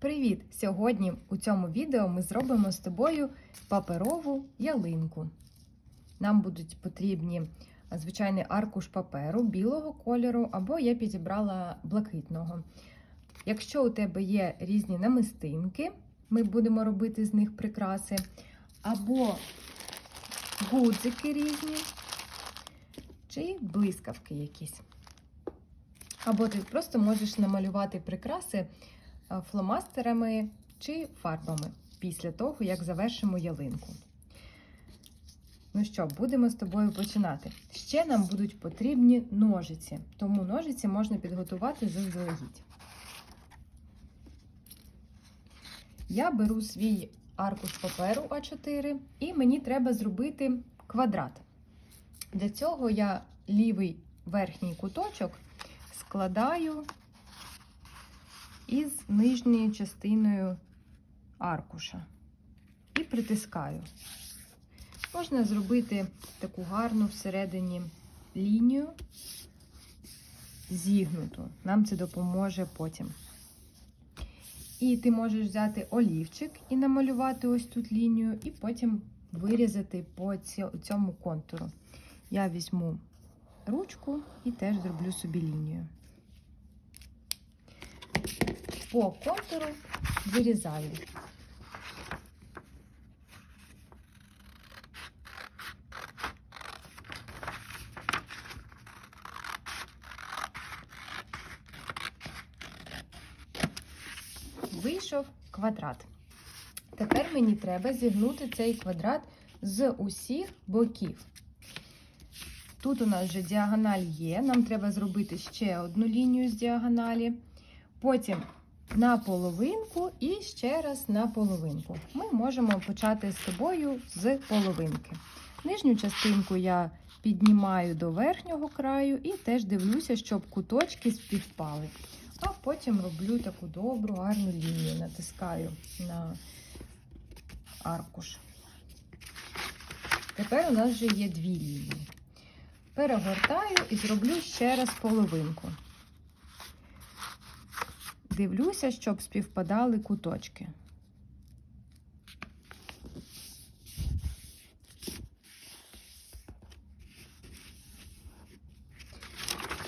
Привіт! Сьогодні у цьому відео ми зробимо з тобою паперову ялинку. Нам будуть потрібні звичайний аркуш паперу білого кольору, або я підібрала блакитного. Якщо у тебе є різні намистинки, ми будемо робити з них прикраси, або гудзики різні, чи блискавки якісь. Або ти просто можеш намалювати прикраси фломастерами чи фарбами після того, як завершимо ялинку. Ну що, будемо з тобою починати. Ще нам будуть потрібні ножиці, тому ножиці можна підготувати заздалегідь. Я беру свій аркуш паперу А4 і мені треба зробити квадрат. Для цього я лівий верхній куточок складаю із нижньою частиною аркуша і притискаю. Можна зробити таку гарну всередині лінію зігнуту. Нам це допоможе потім. І ти можеш взяти олівчик і намалювати ось тут лінію, і потім вирізати по цьому контуру. Я візьму ручку і теж зроблю собі лінію. По контуру вирізаю. Вийшов квадрат. Тепер мені треба зігнути цей квадрат з усіх боків. Тут у нас вже діагональ є, нам треба зробити ще одну лінію з діагоналі. Потім на половинку і ще раз на половинку. Ми можемо почати з тобою з половинки. Нижню частинку я піднімаю до верхнього краю і теж дивлюся, щоб куточки співпали. А потім роблю таку добру, гарну лінію, натискаю на аркуш. Tепер у нас вже є дві лінії. Перегортаю і зроблю ще раз половинку. Дивлюся, щоб співпадали куточки.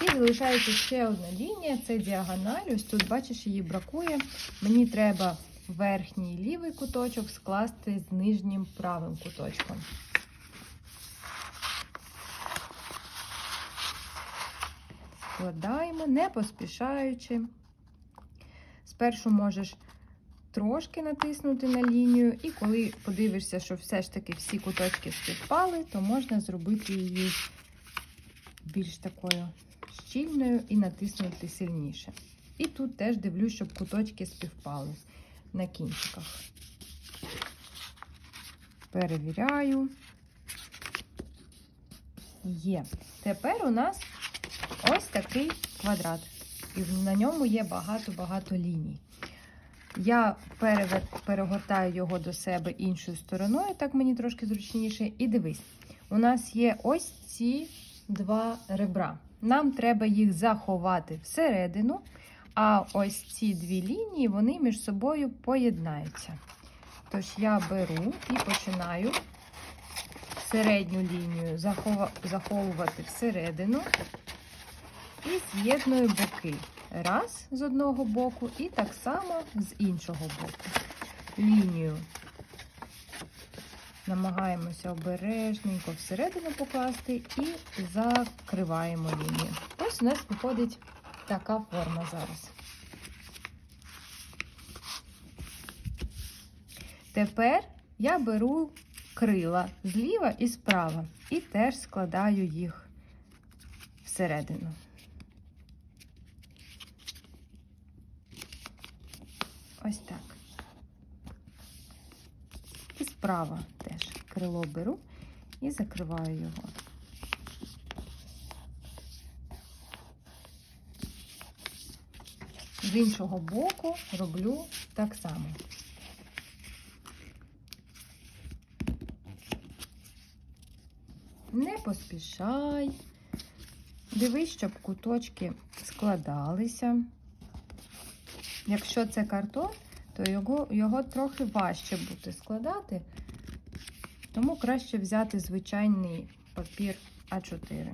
І залишається ще одна лінія, це діагональ. Ось тут, бачиш, її бракує. Мені треба верхній лівий куточок скласти з нижнім правим куточком. Складаємо, не поспішаючи. Спершу можеш трошки натиснути на лінію, і коли подивишся, що все ж таки всі куточки співпали, то можна зробити її більш такою щільною і натиснути сильніше. І тут теж дивлюсь, щоб куточки співпали на кінчиках. Перевіряю. Є. Тепер у нас ось такий квадрат. І на ньому є багато-багато ліній. Я перегортаю його до себе іншою стороною, так мені трошки зручніше. І дивись, у нас є ось ці два ребра. Нам треба їх заховати всередину, а ось ці дві лінії вони між собою поєднаються. Тож я беру і починаю середню лінію заховувати всередину і з'єдную боки. Раз з одного боку, і так само з іншого боку. Лінію намагаємося обережненько всередину покласти і закриваємо лінію. Ось у нас виходить така форма зараз. Тепер я беру крила зліва і справа і теж складаю їх всередину. Ось так. І справа теж крило беру і закриваю його. З іншого боку роблю так само. Не поспішай. Дивись, щоб куточки складалися. Якщо це картон, то його, його трохи важче буде складати, тому краще взяти звичайний папір А4.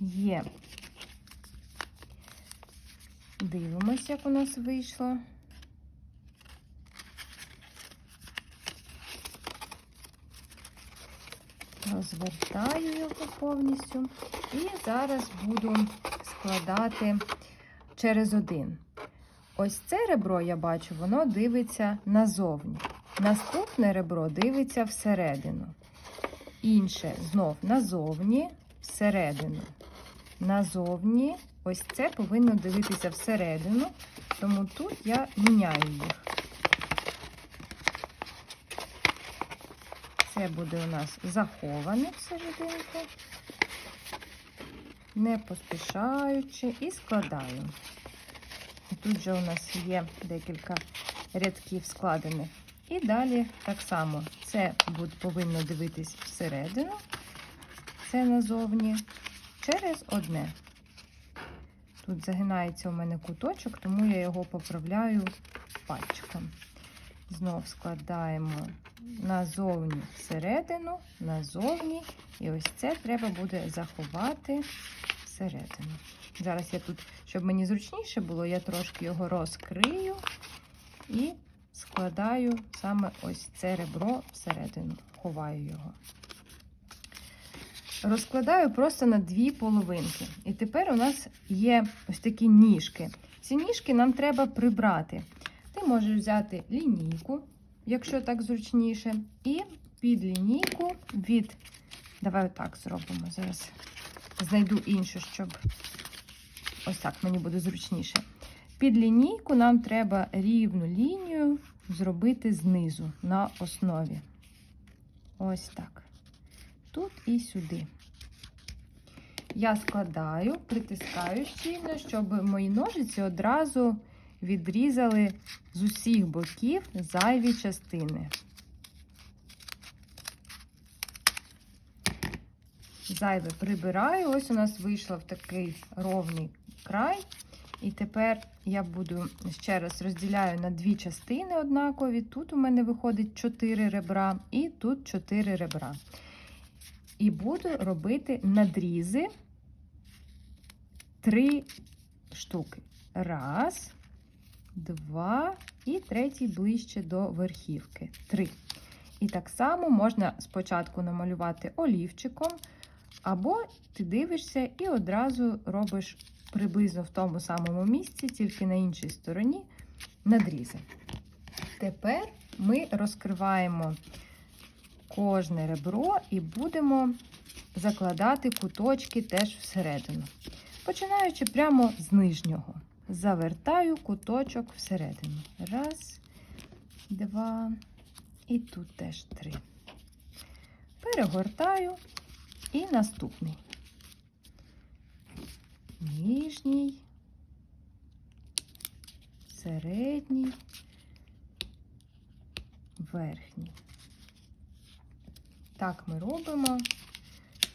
Є. Дивимось, як у нас вийшло. Розвертаю його повністю. І зараз буду складати через один. Ось це ребро, я бачу, воно дивиться назовні. Наступне ребро дивиться всередину. Інше знов назовні, всередину. Назовні, ось це повинно дивитися всередину, тому тут я міняю їх. Це буде у нас заховане всерединку, не поспішаючи, і складаю. Тут же у нас є декілька рядків складених. І далі так само це повинно дивитись всередину, це назовні, через одне. Тут загинається у мене куточок, тому я його поправляю пальчиком. Знов складаємо назовні всередину, назовні. І ось це треба буде заховати всередину. Зараз я тут, щоб мені зручніше було, я трошки його розкрию і складаю саме ось це ребро всередину, ховаю його. Розкладаю просто на дві половинки. І тепер у нас є ось такі ніжки. Ці ніжки нам треба прибрати. Ти можеш взяти лінійку, якщо так зручніше, і під лінійку від. Давай отак зробимо. Зараз знайду іншу, щоб ось так мені буде зручніше. Під лінійку нам треба рівну лінію зробити знизу на основі. Ось так. Тут і сюди. Я складаю, притискаю щільно, щоб мої ножиці одразу відрізали з усіх боків зайві частини. Зайве прибираю. Ось у нас вийшло в такий ровний край. І тепер я буду ще раз розділяю на дві частини однакові. Тут у мене виходить 4 ребра, і тут 4 ребра. І буду робити надрізи 3 штуки. Раз, два і третій ближче до верхівки. Три. І так само можна спочатку намалювати олівчиком, або ти дивишся і одразу робиш приблизно в тому самому місці, тільки на іншій стороні надрізи. Тепер ми розкриваємо кожне ребро і будемо закладати куточки теж всередину. Починаючи прямо з нижнього. Завертаю куточок всередину. Раз, два, і тут теж три. Перегортаю і наступний. Нижній, середній, верхній. Так ми робимо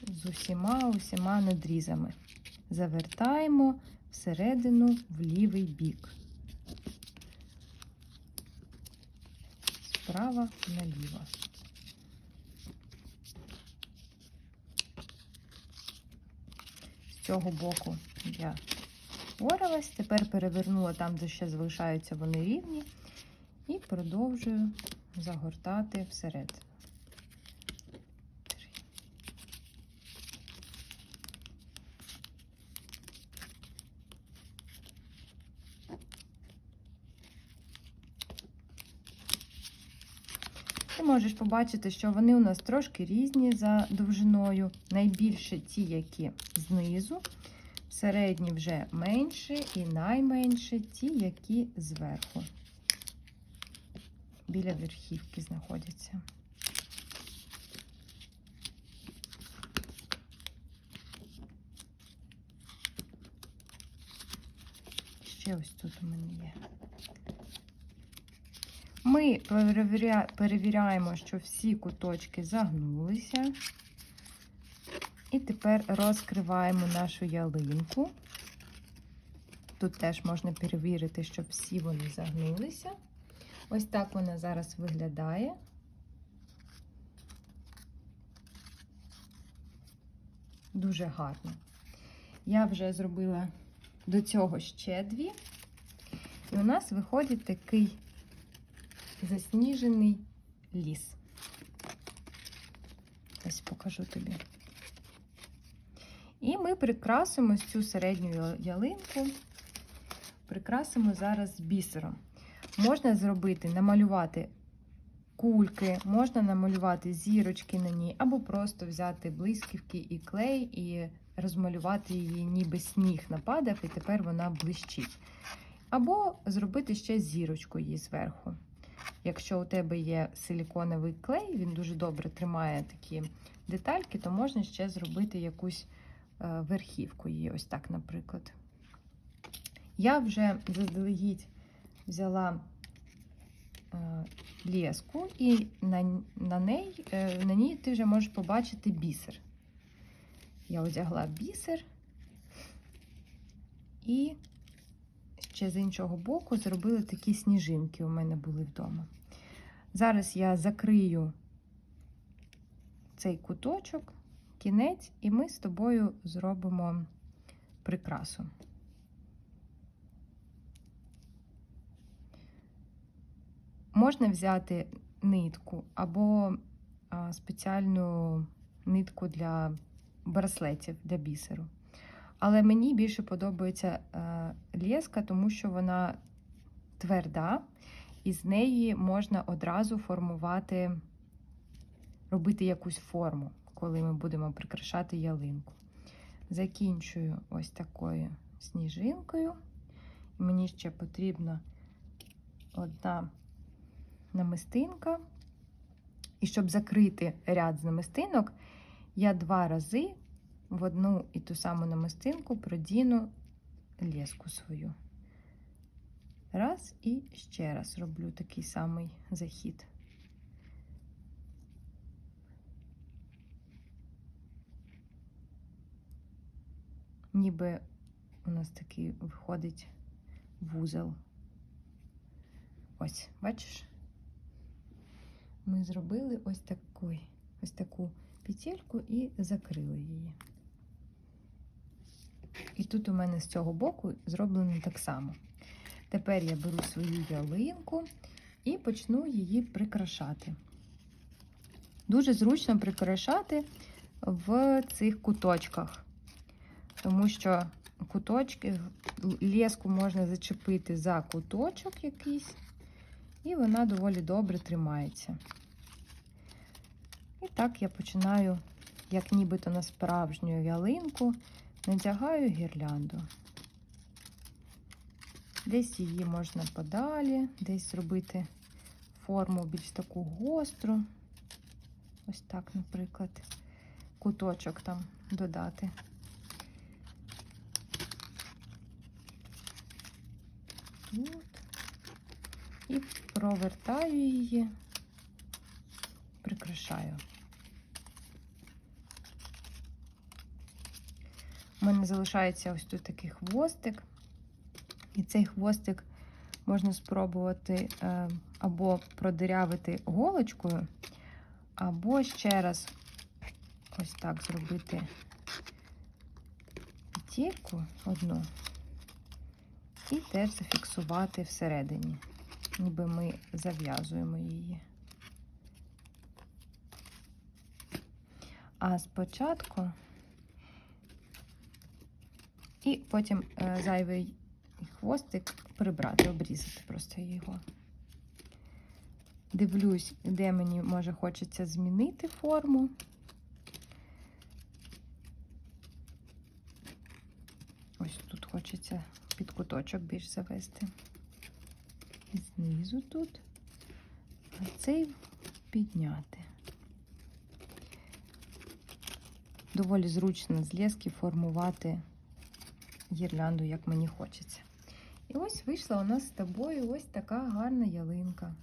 з усіма усіма надрізами. Завертаємо всередину в лівий бік. Справа наліво. З цього боку я впоралась, тепер перевернула там, де ще залишаються вони рівні, і продовжую загортати всередину. Ти можеш побачити, що вони у нас трошки різні за довжиною. Найбільше ті, які знизу, середні вже менші, і найменші ті, які зверху. Біля верхівки знаходяться. Ще ось тут у мене є. Ми перевіряємо, що всі куточки загнулися. І тепер розкриваємо нашу ялинку. Тут теж можна перевірити, щоб всі вони загнулися. Ось так вона зараз виглядає. Дуже гарно. Я вже зробила до цього ще дві. І у нас виходить такий засніжений ліс. Ось покажу тобі. І ми прикрасимо цю середню ялинку, прикрасимо зараз бісером. Можна зробити, намалювати кульки, можна намалювати зірочки на ній, або просто взяти блисківки і клей і розмалювати її, ніби сніг нападав, і тепер вона блищить. Або зробити ще зірочку її зверху. Якщо у тебе є силіконовий клей, він дуже добре тримає такі детальки, то можна ще зробити якусь е, верхівку її, ось так, наприклад. Я вже заздалегідь взяла е, леску, і на, на, неї, е, на ній ти вже можеш побачити бісер. Я одягла бісер і ще з іншого боку зробили такі сніжинки у мене були вдома. Зараз я закрию цей куточок, кінець, і ми з тобою зробимо прикрасу. Можна взяти нитку або спеціальну нитку для браслетів для бісеру. Але мені більше подобається е, леска, тому що вона тверда, і з неї можна одразу формувати, робити якусь форму, коли ми будемо прикрашати ялинку. Закінчую ось такою сніжинкою. Мені ще потрібна одна намистинка. І щоб закрити ряд з намистинок, я два рази в одну і ту саму намистинку продіну леску свою. Раз і ще раз роблю такий самий захід. Ніби у нас такий виходить вузол. Ось, бачиш? Ми зробили ось такий, ось таку петельку і закрили її. І тут у мене з цього боку зроблено так само. Тепер я беру свою ялинку і почну її прикрашати. Дуже зручно прикрашати в цих куточках, тому що куточки, леску можна зачепити за куточок якийсь, і вона доволі добре тримається. І так я починаю, як нібито на справжню ялинку, надягаю гірлянду. Десь її можна подалі, десь зробити форму більш таку гостру. Ось так, наприклад, куточок там додати. Тут. І провертаю її, прикрашаю. У мене залишається ось тут такий хвостик. І цей хвостик можна спробувати е, або продирявити голочкою, або ще раз ось так зробити петельку одну і теж зафіксувати всередині, ніби ми зав'язуємо її. А спочатку і потім е, зайвий хвостик прибрати, обрізати просто його. Дивлюсь, де мені може хочеться змінити форму. Ось тут хочеться під куточок більш завести. І Знизу тут, а цей підняти. Доволі зручно з лески формувати гірлянду, як мені хочеться. І ось вийшла у нас з тобою ось така гарна ялинка.